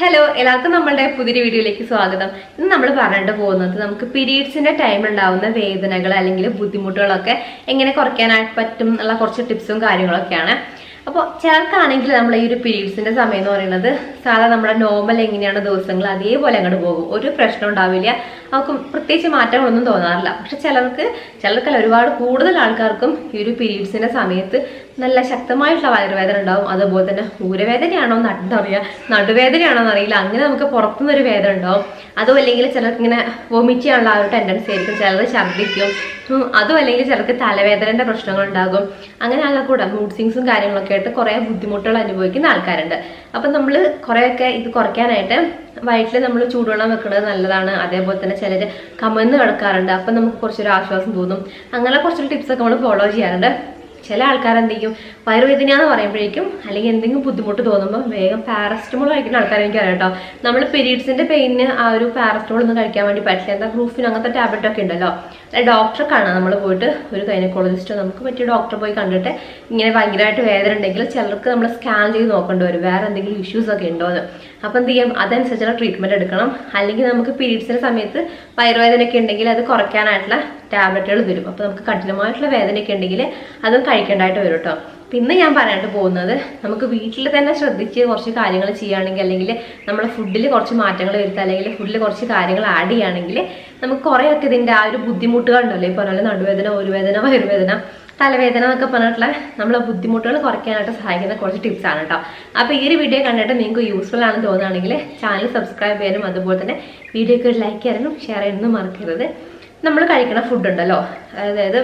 Hello എല്ലാവർക്കും നമ്മളുടെ പുതിയൊരു വീഡിയോയിലേക്ക് സ്വാഗതം. ഇന്ന് നമ്മൾ പറഞ്ഞിട്ട് പോകുന്നത് നമുക്ക് പീരീഡ്സിന്റെ ടൈം ഉണ്ടാവുന്ന വേദനകൾ അല്ലെങ്കിൽ ബുദ്ധിമുട്ടുകളൊക്കെ എങ്ങനെ കുറയ്ക്കാനായിട്ട് പറ്റും എന്നുള്ള കുറച്ച് ടിപ്സും കാര്യങ്ങളൊക്കെയാണ്. അപ്പോൾ ചിലർക്കാണെങ്കിൽ നമ്മൾ ഈ ഒരു പീരീഡ്സിന്റെ സമയം എന്ന് പറയുന്നത് സാധാരണ നമ്മുടെ നോർമൽ എങ്ങനെയാണ് ദിവസങ്ങൾ അതേപോലെ അങ്ങോട്ട് പോകും. ഒരു പ്രശ്നം ഉണ്ടാവില്ല. അവർക്ക് പ്രത്യേകിച്ച് മാറ്റങ്ങളൊന്നും തോന്നാറില്ല. പക്ഷെ ചിലർക്ക് ചിലർക്കല്ല ഒരുപാട് കൂടുതൽ ആൾക്കാർക്കും ഈ ഒരു പീരീഡ്സിന്റെ സമയത്ത് നല്ല ശക്തമായിട്ടുള്ള വയറുവേദന ഉണ്ടാവും. അതുപോലെ തന്നെ ഊരവേദനയാണോ എന്താ പറയുക നടുവേദനയാണോ എന്നറിയില്ല അങ്ങനെ നമുക്ക് പുറത്തുനിന്ന് ഒരു വേദന ഉണ്ടാവും. അതും അല്ലെങ്കിൽ ചിലർക്ക് ഇങ്ങനെ വൊമിറ്റ് ചെയ്യാനുള്ള ആ ഒരു ടെൻഡൻസി ആയിരിക്കും. ചിലർ ഛർദ്ദിക്കും. അതും അല്ലെങ്കിൽ ചിലർക്ക് തലവേദനയുടെ പ്രശ്നങ്ങൾ ഉണ്ടാകും. അങ്ങനെ ആകെ കൂടെ മൂഡ് സിങ്സും കാര്യങ്ങളൊക്കെ ആയിട്ട് കുറേ ബുദ്ധിമുട്ടുകൾ അനുഭവിക്കുന്ന ആൾക്കാരുണ്ട്. അപ്പം നമ്മൾ കുറേയൊക്കെ ഇത് കുറയ്ക്കാനായിട്ട് വയറ്റിൽ നമ്മൾ ചൂടുവെള്ളം വെക്കുന്നത് നല്ലതാണ്. അതേപോലെ തന്നെ ചിലർ കമന്ന് കിടക്കാറുണ്ട്. അപ്പം നമുക്ക് കുറച്ചൊരു ആശ്വാസം തോന്നും. അങ്ങനെ കുറച്ചൊരു ടിപ്സൊക്കെ നമ്മൾ ഫോളോ ചെയ്യാറുണ്ട്. ചില ആൾക്കാർ എന്ത് ചെയ്യും? വയറുവേദന എന്ന് പറയുമ്പോഴേക്കും അല്ലെങ്കിൽ എന്തെങ്കിലും ബുദ്ധിമുട്ട് തോന്നുമ്പോൾ വേഗം പാരസ്റ്റമോൾ കഴിക്കുന്ന ആൾക്കാർ എനിക്കറിയാം കേട്ടോ. നമ്മൾ പീരീഡ്സിന്റെ പെയിന് ആ ഒരു പാരസ്റ്റമോൾ ഒന്നും കഴിക്കാൻ വേണ്ടി പറ്റില്ല. എന്താ ഗ്രൂഫിന് അങ്ങനത്തെ ടാബ്ലറ്റ് ഒക്കെ ഉണ്ടല്ലോ. ഡോക്ടറെ കാണാം. നമ്മൾ പോയിട്ട് ഒരു ഗൈനക്കോളജിസ്റ്റ് നമുക്ക് പറ്റിയ ഡോക്ടറെ പോയി കണ്ടിട്ട് ഇങ്ങനെ ഭയങ്കരമായിട്ട് വേദന ഉണ്ടെങ്കിൽ ചിലർക്ക് നമ്മൾ സ്കാൻ ചെയ്ത് നോക്കേണ്ടി വരും. വേറെ എന്തെങ്കിലും ഇഷ്യൂസ് ഒക്കെ ഉണ്ടോ എന്ന്. അപ്പം എന്ത് ചെയ്യും? അതനുസരിച്ചുള്ള ട്രീറ്റ്മെന്റ് എടുക്കണം. അല്ലെങ്കിൽ നമുക്ക് പീരീഡ്സിന്റെ സമയത്ത് വയറുവേദനയൊക്കെ ഉണ്ടെങ്കിൽ അത് കുറയ്ക്കാനായിട്ടുള്ള ടാബ്ലറ്റുകൾ തരും അപ്പോൾ നമുക്ക് കഠിനമായിട്ടുള്ള വേദനയൊക്കെ ഉണ്ടെങ്കിൽ അതും കഴിക്കേണ്ടതായിട്ട് വരും കേട്ടോ പിന്നെ ഞാൻ പറയാനായിട്ട് പോകുന്നത് നമുക്ക് വീട്ടിൽ തന്നെ ശ്രദ്ധിച്ച് കുറച്ച് കാര്യങ്ങൾ ചെയ്യുകയാണെങ്കിൽ അല്ലെങ്കിൽ നമ്മുടെ ഫുഡിൽ കുറച്ച് മാറ്റങ്ങൾ വരുത്തുക അല്ലെങ്കിൽ ഫുഡിൽ കുറച്ച് കാര്യങ്ങൾ ആഡ് ചെയ്യുകയാണെങ്കിൽ നമുക്ക് കുറേയൊക്കെ ഇതിന്റെ ആ ഒരു ബുദ്ധിമുട്ടുകൾ ഉണ്ടല്ലോ. ഈ പറഞ്ഞ പോലെ നടുവേദന ഒരുവേദന വയറുവേദന തലവേദന എന്നൊക്കെ പറഞ്ഞിട്ടുള്ള നമ്മളെ ബുദ്ധിമുട്ടുകൾ കുറയ്ക്കാനായിട്ട് സഹായിക്കുന്ന കുറച്ച് ടിപ്സാണ് കേട്ടോ അപ്പോൾ ഈ ഒരു വീഡിയോ കണ്ടിട്ട് നിങ്ങൾക്ക് യൂസ്ഫുൾ ആണെന്ന് തോന്നുകയാണെങ്കിൽ ചാനൽ സബ്സ്ക്രൈബ് ചെയ്യാനും അതുപോലെ തന്നെ വീഡിയോക്ക് ഒരു ലൈക്ക് ചെയ്യാനും ഷെയർ ചെയ്യാനും മറക്കരുത്. നമ്മൾ കഴിക്കുന്ന ഫുഡ് ഉണ്ടല്ലോ. അതായത്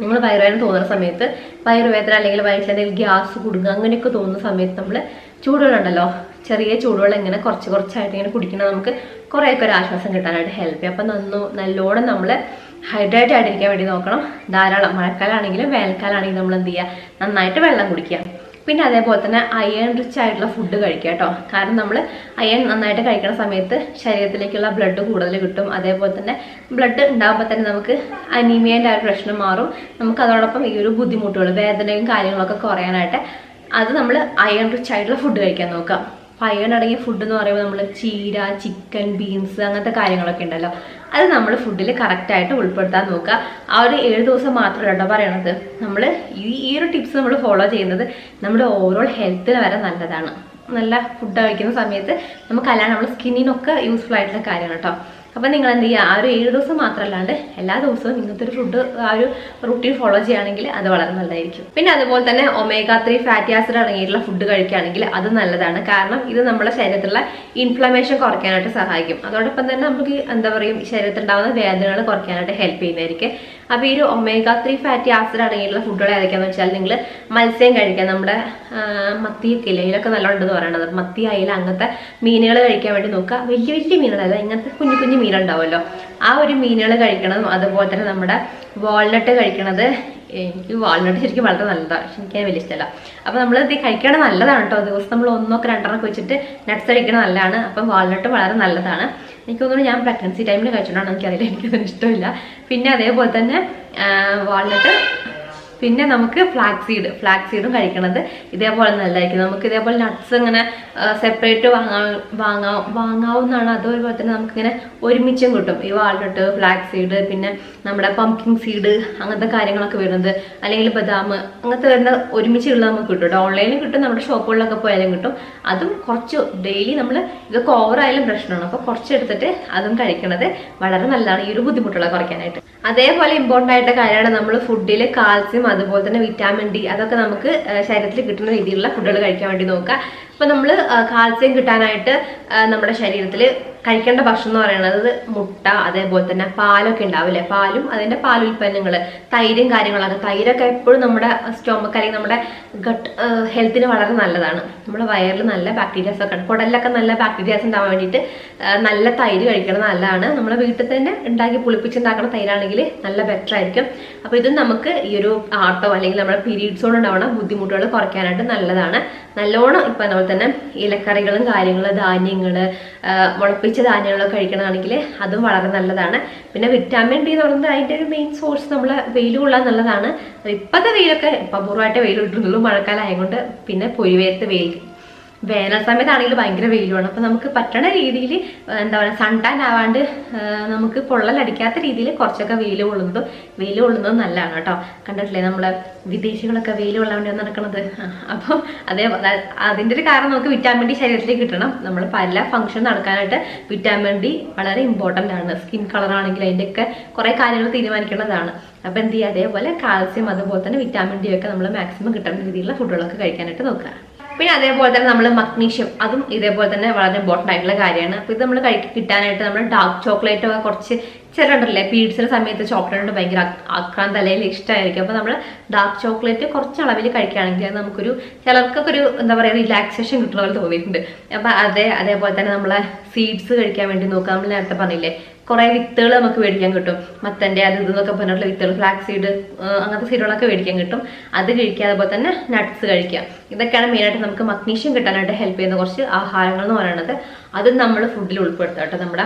നമ്മൾ വയറുവേദന തോന്നുന്ന സമയത്ത് വയറുവേദന അല്ലെങ്കിൽ വയറ്റിൽ എന്തെങ്കിലും ഗ്യാസ് കുടുങ്ങുക അങ്ങനെയൊക്കെ തോന്നുന്ന സമയത്ത് നമ്മൾ ചൂടുവെള്ളം ഉണ്ടല്ലോ ചെറിയ ചൂടുവെള്ളം ഇങ്ങനെ കുറച്ച് കുറച്ചായിട്ട് ഇങ്ങനെ കുടിക്കണം നമുക്ക് കുറേയൊക്കെ ഒരു ആശ്വാസം കിട്ടാനായിട്ട് ഹെൽപ്പ് ചെയ്യും. അപ്പം നന്നു നല്ലോണം നമ്മൾ ഹൈഡ്രേറ്റ് ആയിട്ടിരിക്കാൻ വേണ്ടി നോക്കണം. ധാരാളം മഴക്കാലമാണെങ്കിലും വേനൽക്കാലമാണെങ്കിലും നമ്മൾ എന്ത് ചെയ്യുക? നന്നായിട്ട് വെള്ളം കുടിക്കുക. പിന്നെ അതേപോലെ തന്നെ അയൺ റിച്ച് ആയിട്ടുള്ള ഫുഡ് കഴിക്കുക കേട്ടോ കാരണം നമ്മൾ അയൺ നന്നായിട്ട് കഴിക്കുന്ന സമയത്ത് ശരീരത്തിലേക്കുള്ള ബ്ലഡ് കൂടുതൽ കിട്ടും. അതേപോലെ തന്നെ ബ്ലഡ് ഉണ്ടാകുമ്പോൾ തന്നെ നമുക്ക് അനീമിയന്റെ ആ ഒരു പ്രശ്നം മാറും. നമുക്ക് അതോടൊപ്പം ഈ ഒരു ബുദ്ധിമുട്ടുകൾ വേദനയും കാര്യങ്ങളൊക്കെ കുറയാനായിട്ട് അത് നമ്മൾ അയൺ റിച്ച് ആയിട്ടുള്ള ഫുഡ് കഴിക്കാൻ നോക്കാം. അയൺ അടങ്ങിയ ഫുഡ് എന്ന് പറയുമ്പോൾ നമ്മൾ ചീര ചിക്കൻ ബീൻസ് അങ്ങനത്തെ കാര്യങ്ങളൊക്കെ ഉണ്ടല്ലോ. അത് നമ്മൾ ഫുഡിൽ കറക്റ്റായിട്ട് ഉൾപ്പെടുത്താൻ നോക്കുക. ആ ഒരു ഏഴ് ദിവസം മാത്രമല്ല കേട്ടോ പറയണത്. നമ്മൾ ഈ ഈ ഒരു ടിപ്സ് നമ്മൾ ഫോളോ ചെയ്യുന്നത് നമ്മുടെ ഓവറോൾ ഹെൽത്തിന് വരെ നല്ലതാണ്. നല്ല ഫുഡ് കഴിക്കുന്ന സമയത്ത് നമുക്കല്ലാതെ നമ്മുടെ സ്കിന്നിനൊക്കെ യൂസ്ഫുൾ ആയിട്ടുള്ള കാര്യമാണ് കേട്ടോ. അപ്പം നിങ്ങൾ എന്ത് ചെയ്യുക ആ ഒരു ഏഴ് ദിവസം മാത്രമല്ലാണ്ട് എല്ലാ ദിവസവും ഇങ്ങനത്തെ ഒരു ഫുഡ് ആ ഒരു റൂട്ടീൻ ഫോളോ ചെയ്യുകയാണെങ്കിൽ അത് വളരെ നല്ലതായിരിക്കും. പിന്നെ അതുപോലെ തന്നെ ഒമേഗ ത്രീ ഫാറ്റി ആസിഡ് അടങ്ങിയിട്ടുള്ള ഫുഡ് കഴിക്കുകയാണെങ്കിൽ അത് നല്ലതാണ്. കാരണം ഇത് നമ്മുടെ ശരീരത്തിലുള്ള ഇൻഫ്ലമേഷൻ കുറയ്ക്കാനായിട്ട് സഹായിക്കും. അതോടൊപ്പം തന്നെ നമുക്ക് എന്താ പറയുക ശരീരത്തിൽ ഉണ്ടാകുന്ന വേദനകൾ കുറയ്ക്കാനായിട്ട് ഹെൽപ്പ് ചെയ്യുന്നതായിരിക്കും. അപ്പോൾ ഈ ഒരു ഒമേഗ ത്രീ ഫാറ്റി ആസിഡ് അടങ്ങിയിട്ടുള്ള ഫുഡുകൾ ഏതൊക്കെയാണെന്ന് വെച്ചാൽ നിങ്ങൾ മത്സ്യം കഴിക്കുക നമ്മുടെ മത്തിയൊക്കെ ഇല്ല ഇതിലൊക്കെ നല്ല ഉണ്ടെന്ന് പറയണത്. മത്തി അയില അങ്ങനത്തെ മീനുകൾ കഴിക്കാൻ വേണ്ടി നോക്കുക. വലിയ വലിയ മീനുകളല്ല ഇങ്ങനത്തെ കുഞ്ഞു കുഞ്ഞു മീനുണ്ടാവുമല്ലോ. ആ ഒരു മീനുകൾ കഴിക്കണം അതുപോലെ തന്നെ നമ്മുടെ വാൾനട്ട് കഴിക്കണത് എനിക്ക് വാൾനട്ട് ശരിക്കും വളരെ നല്ലതാണ് പക്ഷെ എനിക്ക് വലിയ ഇഷ്ടമല്ല. അപ്പോൾ നമ്മൾ ഇത് കഴിക്കണത് നല്ലതാണ് കേട്ടോ. ദിവസം നമ്മൾ ഒന്നൊക്കെ രണ്ടെണ്ണമൊക്കെ വെച്ചിട്ട് നട്ട്സ് കഴിക്കണത് നല്ലതാണ്. അപ്പം വാൾനട്ട് വളരെ നല്ലതാണ്. എനിക്ക് തോന്നുന്നു ഞാൻ പ്രഗ്നൻസി ടൈമിൽ കഴിച്ചിട്ടാണ് എനിക്കറിയില്ല എനിക്കതിന് ഇഷ്ടമില്ല. പിന്നെ അതേപോലെ തന്നെ വാൾനട്ട് പിന്നെ നമുക്ക് ഫ്ലാക്സ് സീഡ് ഫ്ലാക്സ് സീഡും കഴിക്കണത് ഇതേപോലെ നല്ലതായിരിക്കും. നമുക്ക് ഇതേപോലെ നട്ട്സ് ഇങ്ങനെ സെപ്പറേറ്റ് വാങ്ങാ വാങ്ങാ വാങ്ങാവുന്നതാണ്. അതേപോലെ തന്നെ നമുക്കിങ്ങനെ ഒരുമിച്ചും കിട്ടും. ഈ വാൾനട്ട് ഫ്ലാക്സ് സീഡ് പിന്നെ നമ്മുടെ പംകിൻ സീഡ് അങ്ങനത്തെ കാര്യങ്ങളൊക്കെ വരുന്നത്. അല്ലെങ്കിൽ ബദാം അങ്ങനത്തെ വരുന്ന ഒരുമിച്ചുള്ള നമുക്ക് കിട്ടും കേട്ടോ. ഓൺലൈനിൽ കിട്ടും നമ്മുടെ ഷോപ്പുകളിലൊക്കെ പോയാലും കിട്ടും. അതും കുറച്ച് ഡെയിലി നമ്മൾ ഇതൊക്കെ ഓവറായാലും പ്രശ്നമാണ്. അപ്പോൾ കുറച്ചെടുത്തിട്ട് അതും കഴിക്കണത് വളരെ നല്ലതാണ്. ഈ ഒരു ബുദ്ധിമുട്ടുള്ള കുറയ്ക്കാനായിട്ട്. അതേപോലെ ഇമ്പോർട്ടന്റ് ആയിട്ട് കാര്യമാണ് നമ്മൾ ഫുഡിൽ കാൽസ്യം അതുപോലെ തന്നെ വിറ്റാമിൻ ഡി അതൊക്കെ നമുക്ക് ശരീരത്തിൽ കിട്ടുന്ന രീതിയിലുള്ള ഫുഡുകൾ കഴിക്കാൻ വേണ്ടി നോക്കുക. ഇപ്പൊ നമ്മൾ കാൽസ്യം കിട്ടാനായിട്ട് നമ്മുടെ ശരീരത്തിൽ കഴിക്കേണ്ട ഭക്ഷണം എന്ന് പറയുന്നത് മുട്ട അതേപോലെ തന്നെ പാലൊക്കെ ഉണ്ടാവില്ലേ? പാലും അതിന്റെ പാൽ പാലുൽപ്പന്നങ്ങൾ തൈരും കാര്യങ്ങളൊക്കെ. തൈരൊക്കെ എപ്പോഴും നമ്മുടെ സ്റ്റോമക്ക് അല്ലെങ്കിൽ നമ്മുടെ ഗട്ട് ഹെൽത്തിന് വളരെ നല്ലതാണ്. നമ്മുടെ വയറിൽ നല്ല ബാക്ടീരിയാസ് ഒക്കെ കുടലിലൊക്കെ നല്ല ബാക്ടീരിയാസ് ഉണ്ടാവാൻ വേണ്ടിയിട്ട് നല്ല തൈര് കഴിക്കണം നല്ലതാണ്. നമ്മുടെ വീട്ടിൽ തന്നെ ഉണ്ടാക്കി പുളിപ്പിച്ചുണ്ടാക്കുന്ന തൈരാണെങ്കിൽ നല്ല ബെറ്റർ ആയിരിക്കും. അപ്പോൾ ഇത് നമുക്ക് ഈ ഒരു ആട്ടോ അല്ലെങ്കിൽ നമ്മുടെ പീരീഡ്സ് കൊണ്ട് ബുദ്ധിമുട്ടുകൾ കുറയ്ക്കാനായിട്ട് നല്ലതാണ്. നല്ലോണം ഇപ്പം അതുപോലെ തന്നെ ഇലക്കറികളും കാര്യങ്ങളും ധാന്യങ്ങൾ മുളപ്പിച്ച ധാന്യങ്ങളൊക്കെ കഴിക്കണമെങ്കിൽ അതും വളരെ നല്ലതാണ്. പിന്നെ വിറ്റാമിൻ ഡി എന്ന് പറയുന്നത് അതിന്റെ ഒരു മെയിൻ സോഴ്സ് നമ്മൾ വെയിൽ കൊള്ളാൻ നല്ലതാണ്. ഇപ്പോഴത്തെ വെയിലൊക്കെ അപൂർവമായിട്ട് വെയിൽ കിട്ടുന്നുള്ളൂ മഴക്കാലം പിന്നെ പൊരിവേത്ത് വെയിൽ വേനൽ സമയത്താണെങ്കിൽ ഭയങ്കര വെയിലുമാണ്. അപ്പോൾ നമുക്ക് പറ്റണ രീതിയിൽ എന്താ പറയുക സൺടാൻ ആവാണ്ട് നമുക്ക് പൊള്ളലടിക്കാത്ത രീതിയിൽ കുറച്ചൊക്കെ വെയിൽ കൊള്ളുന്നതും വെയിൽ കൊള്ളുന്നതും നല്ലതാണ് കേട്ടോ. കണ്ടിട്ടില്ലേ നമ്മളെ വിദേശികളൊക്കെ വെയിൽ കൊള്ളാൻ വേണ്ടിയാണ് നടക്കുന്നത് അപ്പോൾ അതേ അതിന്റെ ഒരു കാരണം നമുക്ക് വിറ്റാമിൻ ഡി ശരീരത്തിൽ കിട്ടണം. നമ്മൾ പല ഫംഗ്ഷൻ നടക്കാനായിട്ട് വിറ്റാമിൻ ഡി വളരെ ഇമ്പോർട്ടന്റ് ആണ്. സ്കിൻ കളർ ആണെങ്കിൽ അതിന്റെയൊക്കെ കുറേ കാര്യങ്ങൾ തീരുമാനിക്കേണ്ടതാണ്. അപ്പോൾ എന്ത് ചെയ്യുക? അതേപോലെ കാൽസ്യം അതുപോലെ തന്നെ വിറ്റാമിൻ ഡി ഒക്കെ നമ്മൾ മാക്സിമം കിട്ടുന്ന രീതിയിലുള്ള ഫുഡുകളൊക്കെ കഴിക്കാനായിട്ട് നോക്കുക. പിന്നെ അതേപോലെ തന്നെ നമ്മൾ മഗ്നീഷ്യം അതും ഇതേപോലെ തന്നെ വളരെ ഇമ്പോർട്ടന്റ് ആയിട്ടുള്ള കാര്യമാണ്. അപ്പോൾ ഇത് നമ്മൾ കഴിക്കി കിട്ടാനായിട്ട് നമ്മൾ ഡാർക്ക് ചോക്ലേറ്റ് ഒക്കെ കുറച്ച് ചിലരുണ്ടല്ലേ? പീഡ്സിന്റെ സമയത്ത് ചോക്ലേറ്റ് ഭയങ്കര ആക്രാന്ത അല്ലെങ്കിൽ ഇഷ്ടമായിരിക്കും അപ്പോൾ നമ്മൾ ഡാർക്ക് ചോക്ലേറ്റ് കുറച്ച് അളവിൽ കഴിക്കുകയാണെങ്കിൽ നമുക്കൊരു ചിലർക്കൊക്കെ ഒരു എന്താ പറയുക റിലാക്സേഷൻ കിട്ടുന്ന പോലെ തോന്നിയിട്ടുണ്ട്. അപ്പോൾ അതേ അതേപോലെ തന്നെ നമ്മളെ സീഡ്സ് കഴിക്കാൻ വേണ്ടി നോക്കുക. നമ്മൾ നേരത്തെ പറഞ്ഞില്ലേ കുറേ വിത്തുകൾ നമുക്ക് മേടിക്കാൻ കിട്ടും. മത്തന്റെ അത് ഇതെന്നൊക്കെ പറഞ്ഞിട്ടുള്ള വിത്തുകൾ ഫ്ലാക്സ് സീഡ് അങ്ങനത്തെ സീഡുകളൊക്കെ മേടിക്കാൻ കിട്ടും. അത് കഴിക്കുക അതുപോലെ തന്നെ നട്ട്സ് കഴിക്കുക. ഇതൊക്കെയാണ് മെയിനായിട്ട് നമുക്ക് മഗ്നീഷ്യം കിട്ടാനായിട്ട് ഹെൽപ്പ് ചെയ്യുന്ന കുറച്ച് ആഹാരങ്ങൾ എന്ന് പറയുന്നത്. അത് നമ്മൾ ഫുഡിൽ ഉൾപ്പെടുത്തുക കേട്ടോ. നമ്മുടെ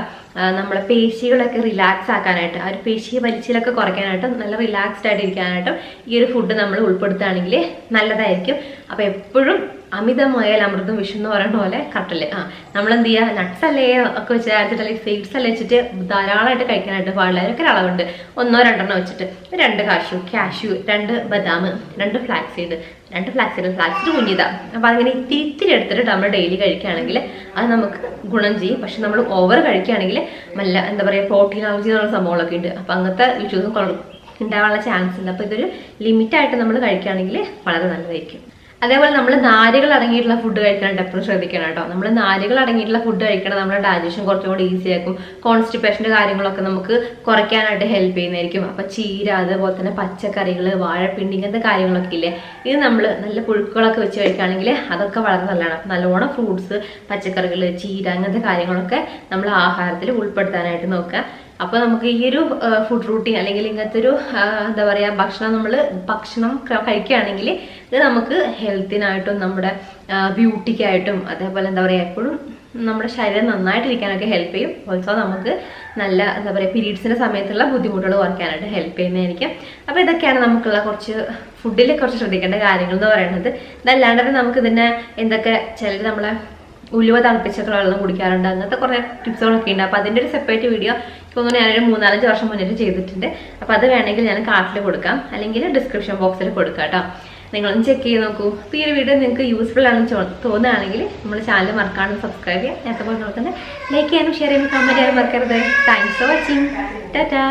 നമ്മുടെ പേശികളൊക്കെ റിലാക്സ് ആക്കാനായിട്ട് ആ ഒരു പേശി വലിച്ചിലൊക്കെ കുറയ്ക്കാനായിട്ട് നല്ല റിലാക്സ്ഡ് ആയിട്ട് ഇരിക്കാനായിട്ടും ഈ ഒരു ഫുഡ് നമ്മൾ ഉൾപ്പെടുത്തുകയാണെങ്കിൽ നല്ലതായിരിക്കും. അപ്പോൾ എപ്പോഴും അമിതമായാൽ അമൃതം വിഷു എന്ന് പറയുന്ന പോലെ കറക്റ്റല്ലേ ആ നമ്മൾ എന്ത് ചെയ്യുക നട്ട്സ് അല്ലേ ഒക്കെ വെച്ച് അല്ലെങ്കിൽ സീഡ്സ് അല്ലേ വെച്ചിട്ട് ധാരാളമായിട്ട് കഴിക്കാനായിട്ട് പാടില്ല അതിനൊക്കെ അളവുണ്ട്. ഒന്നോ രണ്ടെണ്ണോ വെച്ചിട്ട് രണ്ട് കാഷു കാഷ്യൂ രണ്ട് ബദാം രണ്ട് ഫ്ലാക്സ് സീഡ് രണ്ട് ഫ്ലാക്സ് ഫ്ലാക്സിഡ് ഫ്ലാക്സ് സീഡ് കുഞ്ഞിതാ. അപ്പം അങ്ങനെ ഇത്തിരി ഇത്തിരി എടുത്തിട്ട് നമ്മൾ ഡെയിലി കഴിക്കുകയാണെങ്കിൽ അത് നമുക്ക് ഗുണം ചെയ്യും. പക്ഷെ നമ്മൾ ഓവർ കഴിക്കുകയാണെങ്കിൽ നല്ല എന്താ പറയുക പ്രോട്ടീൻ അലർജി എന്നുള്ള സംഭവങ്ങളൊക്കെ ഉണ്ട്. അപ്പം അങ്ങനത്തെ ഇഷ്യൂസും ഉണ്ടാവാനുള്ള ചാൻസ് ഉണ്ട്. അപ്പോൾ ഇതൊരു ലിമിറ്റായിട്ട് നമ്മൾ കഴിക്കുകയാണെങ്കിൽ വളരെ നല്ലതായിരിക്കും. അതേപോലെ നമ്മൾ നാരുകൾ അടങ്ങിയിട്ടുള്ള ഫുഡ് കഴിക്കാനായിട്ട് എപ്പോഴും ശ്രദ്ധിക്കണം കേട്ടോ നമ്മൾ നാരുകൾ അടങ്ങിയിട്ടുള്ള ഫുഡ് കഴിക്കണം നമ്മുടെ ഡൈജഷൻ കുറച്ചും കൂടി ഈസി ആക്കും. കോൺസ്റ്റിപ്പേഷന്റെ കാര്യങ്ങളൊക്കെ നമുക്ക് കുറയ്ക്കാനായിട്ട് ഹെൽപ്പ് ചെയ്യുന്നതായിരിക്കും. അപ്പോൾ ചീര അതുപോലെ തന്നെ പച്ചക്കറികൾ വാഴപ്പിണ്ടി ഇങ്ങനത്തെ കാര്യങ്ങളൊക്കെ ഇല്ലേ? ഇത് നമ്മൾ നല്ല പുഴുക്കുകളൊക്കെ വെച്ച് കഴിക്കുകയാണെങ്കിൽ അതൊക്കെ വളരെ നല്ലതാണ്. നല്ലോണം ഫ്രൂട്ട്സ് പച്ചക്കറികൾ ചീര അങ്ങനത്തെ കാര്യങ്ങളൊക്കെ നമ്മൾ ആഹാരത്തിൽ ഉൾപ്പെടുത്താനായിട്ട് നോക്കുക. അപ്പോൾ നമുക്ക് ഈ ഒരു ഫുഡ് റൂട്ടീൻ അല്ലെങ്കിൽ ഇങ്ങനത്തെ ഒരു എന്താ പറയുക ഭക്ഷണം നമ്മൾ ഭക്ഷണം കഴിക്കുകയാണെങ്കിൽ ഇത് നമുക്ക് ഹെൽത്തിനായിട്ടും നമ്മുടെ ബ്യൂട്ടിക്കായിട്ടും അതേപോലെ എന്താ പറയുക എപ്പോഴും നമ്മുടെ ശരീരം നന്നായിട്ടിരിക്കാനൊക്കെ ഹെൽപ്പ് ചെയ്യും. ഓൾസോ നമുക്ക് നല്ല എന്താ പറയുക പീരീഡ്സിന്റെ സമയത്തുള്ള ബുദ്ധിമുട്ടുകൾ കുറയ്ക്കാനായിട്ട് ഹെൽപ്പ് ചെയ്യുന്നതായിരിക്കും. അപ്പോൾ ഇതൊക്കെയാണ് നമുക്കുള്ള കുറച്ച് ഫുഡിൽ കുറച്ച് ശ്രദ്ധിക്കേണ്ട കാര്യങ്ങൾ എന്ന് പറയുന്നത്. ഇതല്ലാണ്ട് നമുക്ക് ഇതിനെ എന്തൊക്കെ ചിലർ നമ്മളെ ഉലുവ തണുപ്പിച്ചിട്ടുള്ള വെള്ളം കുടിക്കാറുണ്ട്. അങ്ങനത്തെ കുറേ ടിപ്സുകളൊക്കെ ഉണ്ട്. അപ്പോൾ അതിന്റെ ഒരു സെപ്പറേറ്റ് വീഡിയോ ഇപ്പോൾ ഞാനൊരു മൂന്നാലഞ്ച് വർഷം മുന്നേ ചെയ്തിട്ടുണ്ട്. അപ്പോൾ അത് വേണമെങ്കിൽ ഞാൻ കാർട്ടിൽ കൊടുക്കാം. അല്ലെങ്കിൽ ഡിസ്ക്രിപ്ഷൻ ബോക്സിൽ കൊടുക്കാം കേട്ടോ. നിങ്ങളൊന്ന് ചെക്ക് ചെയ്ത് നോക്കൂ. അപ്പോൾ ഈ വീഡിയോ നിങ്ങൾക്ക് യൂസ്ഫുൾ ആണെന്ന് തോന്നുകയാണെങ്കിൽ നമ്മുടെ ചാനൽ മറക്കാണ്ട് സബ്സ്ക്രൈബ് ചെയ്യുക നേരത്തെ പോലെ തന്നെ ലൈക്ക് ചെയ്യാനും ഷെയർ ചെയ്യാനും കമന്റ് ചെയ്യാനും മറക്കരുത്. Thanks for watching Tata